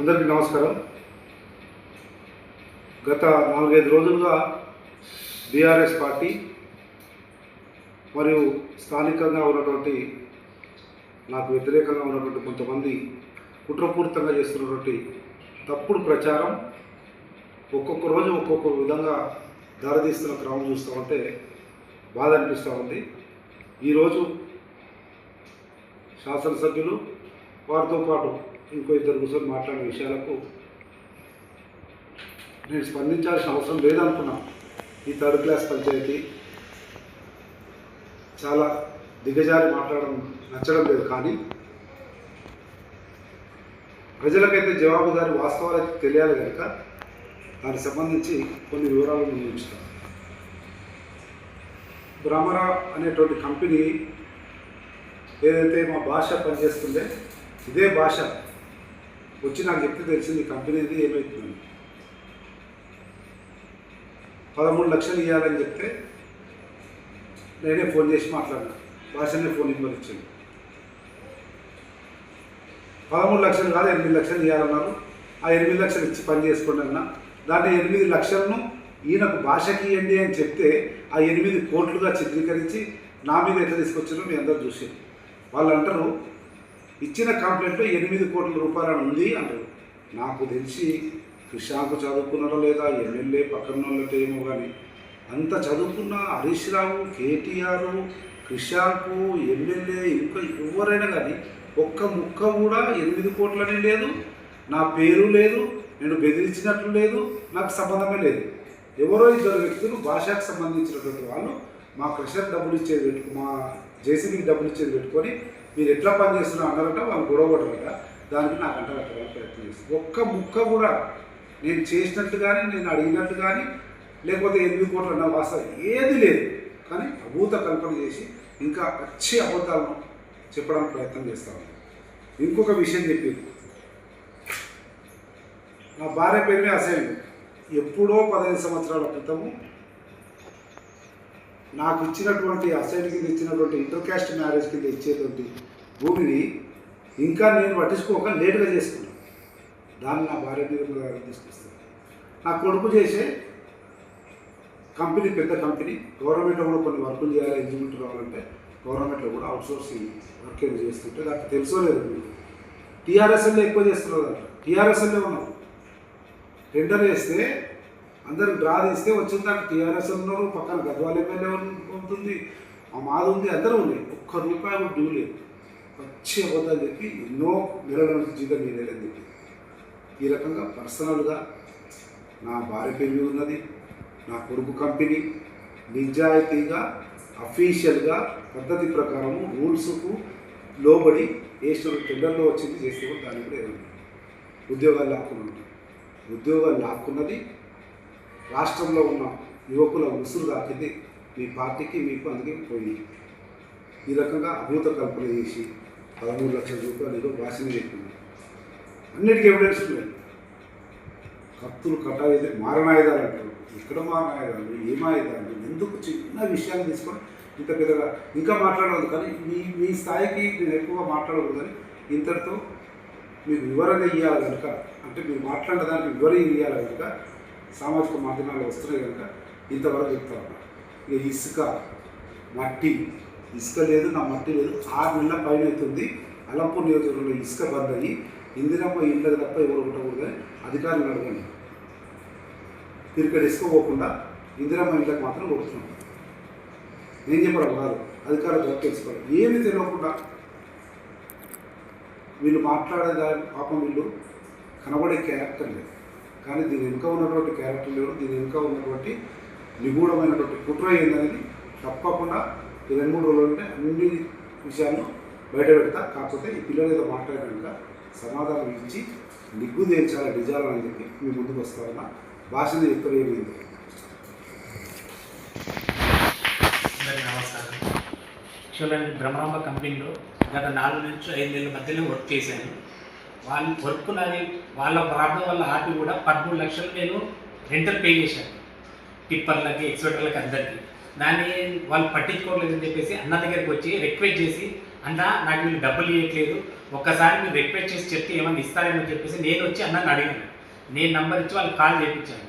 అందరికీ నమస్కారం. గత నాలుగైదు రోజులుగా బీఆర్ఎస్ పార్టీ మరియు స్థానికంగా ఉన్నటువంటి నాకు వ్యతిరేకంగా ఉన్నటువంటి కొంతమంది కుట్రపూరితంగా చేస్తున్నటువంటి తప్పుడు ప్రచారం ఒక్కొక్క రోజు ఒక్కొక్క విధంగా దారితీస్తున్న క్రమం చూస్తూ ఉంటే బాధ అనిపిస్తూ ఉంది. ఈరోజు శాసనసభ్యులు వారితో పాటు ఇంకో ఇద్దరు కూర్చొని మాట్లాడిన విషయాలకు నేను స్పందించాల్సిన అవసరం లేదనుకున్నా. ఈ థర్డ్ క్లాస్ పంచాయతీ చాలా దిగజారి మాట్లాడడం నచ్చడం లేదు కానీ ప్రజలకైతే జవాబుదారి వాస్తవాలైతే తెలియాలి కనుక దానికి సంబంధించి కొన్ని వివరాలు ముందు ఉంచుతాను భ్రమర అనేటువంటి కంపెనీ ఏదైతే మా భాష పనిచేస్తుందే ఇదే భాష వచ్చి నాకు చెప్తే తెలిసింది కంపెనీది కంపెనీ ఏమవుతుందని పదమూడు లక్షలు ఇవ్వాలని చెప్తే నేనే ఫోన్ చేసి మాట్లాడినా. భాషనే ఫోన్ నెంబర్ ఇచ్చింది పదమూడు లక్షలు కాదు ఎనిమిది లక్షలు ఇవ్వాలన్నారు ఆ ఎనిమిది లక్షలు ఇచ్చి పని చేసుకోండి అన్న. దాంట్లో ఎనిమిది లక్షలను ఈయనకు భాషకి ఇవ్వండి అని చెప్తే ఆ ఎనిమిది కోట్లుగా చిత్రీకరించి నా మీద ఎట్లా తీసుకొచ్చారో మీ అందరూ చూసి వాళ్ళు అంటారు ఇచ్చిన కంప్లైంట్లో ఎనిమిది కోట్ల రూపాయలు ఉంది అంటారు. నాకు తెలిసి కృషాంక్ చదువుకున్నారో లేదా ఎమ్మెల్యే పక్కన వాళ్ళతో ఏమో కానీ అంత చదువుకున్న హరీష్ రావు కేటీఆర్ కృషాంకు ఎమ్మెల్యే ఇంకా ఎవరైనా కానీ ఒక్క ముక్క కూడా ఎనిమిది కోట్లని లేదు. నా పేరు లేదు నేను బెదిరించినట్లు లేదు నాకు సంబంధమే లేదు. ఎవరో ఇద్దరు వ్యక్తులు భాషకు సంబంధించినటువంటి వాళ్ళు మా క్రషర్ డబ్బులు ఇచ్చేది పెట్టుకు మా జేసీబీకి డబ్బులు ఇచ్చేది పెట్టుకొని మీరు ఎట్లా పని చేస్తున్నారు వాళ్ళు గొడవ పడరట దానికి నాకు అంట కట్టడానికి ప్రయత్నం చేస్తుంది ఒక్క ముక్క కూడా నేను చేసినట్టు కానీ నేను అడిగినట్టు కానీ లేకపోతే ఎనిమిది కోట్లు అన్న వాస్తవం ఏది లేదు. కానీ అభూత కల్పన చేసి ఇంకా వచ్చే అబద్ధాలను చెప్పడానికి ప్రయత్నం చేస్తాను ఇంకొక విషయం చెప్పింది. నా భార్య పేరునే మీద అసైన్ ఎప్పుడో పదహైదు సంవత్సరాల క్రితము నాకు ఇచ్చినటువంటి అసైన్ కింద ఇచ్చినటువంటి ఇంటర్ క్యాస్ట్ మ్యారేజ్ కింద ఇచ్చేటువంటి భూమిని ఇంకా నేను పట్టించుకోక లేటుగా చేసుకున్నాను దాన్ని నా భార్య మీద మీద తీసుకొస్తాను నా కొడుకు చేసే కంపెనీ పెద్ద కంపెనీ గవర్నమెంట్లో కూడా కొన్ని వర్కులు చేయాలి ఇంజనీర్ రావాలంటే గవర్నమెంట్లో కూడా అవుట్సోర్సింగ్ వర్క్ ఏమి చేస్తుంటే నాకు తెలుసో లేదు మీకు టీఆర్ఎస్ఎల్లో ఎక్కువ చేస్తున్నారు అంట టీఆర్ఎస్ఎల్లో ఉన్నారు టెండర్ వేస్తే అందరు డ్రా తీస్తే వచ్చిన దాకా టీఆర్ఎస్ ఉన్నారు పక్కన గద్వాల ఎమ్మెల్యే ఉంటుంది మా మాది ఉంది అందరూ ఉన్నాయి. ఒక్క రూపాయి కూడా డ్యూ లేదు. వచ్చే హోదా చెప్పి ఎన్నో నెలల నుంచి జీతం మీదేలని చెప్పి. ఈ రకంగా పర్సనల్గా నా భార్య పేరు ఉన్నది నా కొడుకు కంపెనీ నిజాయితీగా అఫీషియల్గా పద్ధతి ప్రకారము రూల్స్కు లోబడి వేసిన టెండర్లో వచ్చింది చేస్తే కూడా దాన్ని కూడా ఏదైనా ఉద్యోగాలు లాక్కున్నాను. ఉద్యోగాలు లాక్కున్నది రాష్ట్రంలో ఉన్న యువకుల ఉసురు దాకింది మీ పార్టీకి మీకు అందుకే పోయి ఈ రకంగా అభూత కల్పన చేసి పదమూడు లక్షల రూపాయలు ఏదో భాషని చెప్పింది. అన్నిటికీ ఎవిడెన్స్ ఉన్నాయి. కత్తులు కటాయితే మారణాయుధాలు అంటారు ఎక్కడ మారణాయుధాలు ఏం ఆయుధాలు ఎందుకు చిన్న విషయాలు తీసుకొని ఇంత పెద్దగా ఇంకా మాట్లాడదు కానీ మీ మీ స్థాయికి నేను ఎక్కువ మాట్లాడకూడదు ఇంతటితో మీకు వివరణ ఇవ్వాలి కనుక అంటే మీరు మాట్లాడడానికి వివరణ ఇవ్వాలి కనుక సామాజిక మాధ్యమాలు వస్తున్నాయి కనుక ఇంతవరకు చెప్తా ఇక ఇసుక మట్టి ఇసుక లేదు నా మట్టి లేదు. ఆరు నెలల పైన అవుతుంది. అలంపూర్ నియోజకవర్గంలో ఇసుక బంద్ అయ్యి ఇందిరమ్మ ఇళ్ళకి తప్ప ఎవరు ఉండకూడదని అధికారులు అడగండి. ఇక్కడ ఇసుక పోకుండా ఇందిరమ్మ ఇళ్ళకి మాత్రం కొడుతున్నాం. నేను చెప్పడం కాదు. అధికారులు దొరికి తెలుసుకోవాలి. ఏమి తెలియకుండా వీళ్ళు మాట్లాడే పాపం వీళ్ళు కనబడే క్యారెక్టర్ లేదు. కానీ దీని వెనుక ఉన్నటువంటి క్యారెక్టర్ లేదు దీని వెనుక ఉన్నటువంటి నిగూఢమైనటువంటి కుట్ర ఏందనేది తప్పకుండా ఈ రెండు మూడు రోజులు అన్ని విషయాలను బయట పెడతా. కాకపోతే ఈ పిల్లలతో మాట్లాడినాక సమాధానం ఇచ్చి నిగ్గు తేల్చాల నిజాలు అని చెప్పి మీ ముందుకు వస్తారన్న భాషను ఎక్కువ నమస్కారం. యాక్చువల్గా బ్రహ్మాంబ కంపెనీలో గత నాలుగు నుంచి ఐదు నెలల మధ్యలో వర్క్ చేశాను. వాళ్ళ వర్క్ నాది వాళ్ళ ప్రాబ్లం వల్ల ఆపి కూడా పదమూడు లక్షలు నేను రెంటల్ పే చేశాను. టిప్పర్లకి ఎక్స్పెక్టర్లకి అందరికీ. దాన్ని వాళ్ళు పట్టించుకోవట్లేదని చెప్పేసి అన్న దగ్గరికి వచ్చి రిక్వెస్ట్ చేసి అన్న నాకు వీళ్ళు డబ్బులు ఇవ్వట్లేదు ఒక్కసారి మీరు రిక్వెస్ట్ చేసి చెప్తే ఏమైనా ఇస్తారేమో చెప్పేసి నేను వచ్చి అన్నని అడిగాను. నేను నంబర్ ఇచ్చి వాళ్ళకి కాల్ చేయించాను.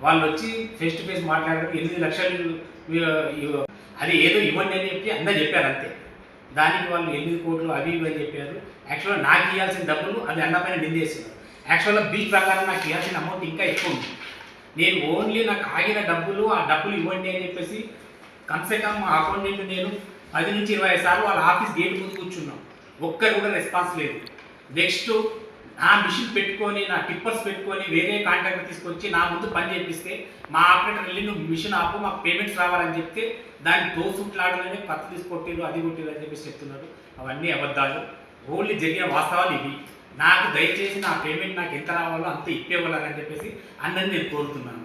వాళ్ళు వచ్చి ఫేస్ టు ఫేస్ మాట్లాడారు ఎనిమిది లక్షలు ఇవ్వ- అది ఏదో ఇవ్వండి అని చెప్పి అన్న చెప్పారు అంతే. దానికి వాళ్ళు ఎనిమిది కోట్లు అవి ఇవి అని చెప్పారు. యాక్చువల్గా నాకు ఇవ్వాల్సిన డబ్బులు అది అన్న పైన నిందేస్తున్నారు యాక్చువల్గా బిల్ ప్రకారం నాకు ఇవ్వాల్సిన అమౌంట్ ఇంకా ఎక్కువ ఉంది. నేను ఓన్లీ నాకు ఆగిన డబ్బులు ఆ డబ్బులు ఇవ్వండి అని చెప్పేసి కమ్సే కమ్ మా అకౌంటెంట్ నేను పది నుంచి ఇరవై సార్లు వాళ్ళ ఆఫీస్ గేట్ ముందు కూర్చున్నాం. ఒక్కరు కూడా రెస్పాన్స్ లేదు. నెక్స్ట్ నా మిషన్ పెట్టుకొని నా టిప్పర్స్ పెట్టుకొని వేరే కాంట్రాక్టర్ తీసుకొచ్చి నా ముందు పని చేపిస్తే మా ఆపరేటర్ వెళ్ళి నువ్వు మిషన్ ఆపు మాకు పేమెంట్స్ రావాలని చెప్తే దాన్ని దోసుట్లాడలనే పత్తి తీసుకొట్టిరు అది కొట్టిరు అని చెప్పేసి చెప్తున్నారు. అవన్నీ అబద్ధాలు. ఓన్లీ జరిగే వాస్తవాలు ఇవి. నాకు దయచేసి నా పేమెంట్ నాకు ఎంత రావాలో అంత ఇప్పేవ్వాలని చెప్పేసి అందరిని నేను కోరుతున్నాను.